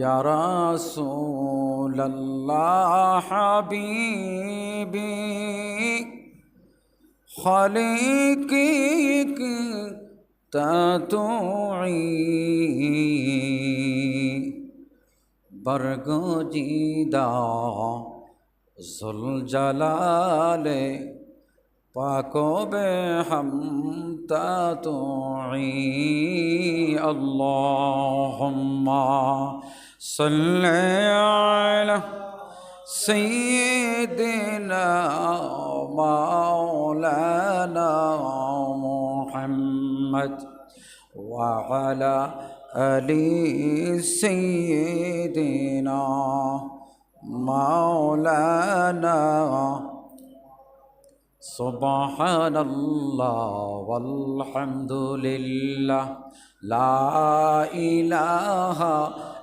يا رسول الله حبيبي خليقك تطوعي برگجیدہ ذوالجلال پاکو بے ہم تطوعی اللہم صل على سيدنا مولانا محمد وعلى آل سيدنا مولانا. سبحان الله والحمد لله. لا إله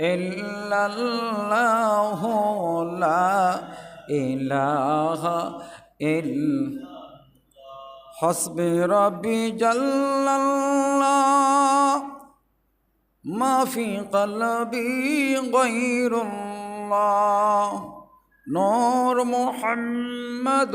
إلا الله لا إله إلا حسبي ربي جل الله ما في قلبي غير الله نور محمد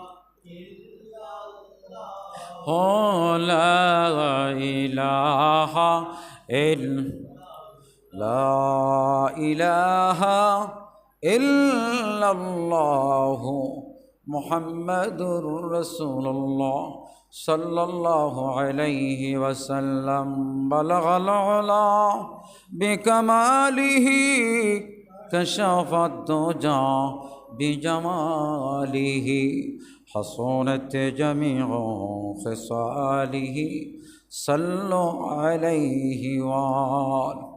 لا إله إلا لا إله إلا الله محمد رسول الله صلى الله عليه وسلم. بلغ العلا بكماله كشف الدجى بجماله حصونت جميع خصاله صلوا عليه وآله.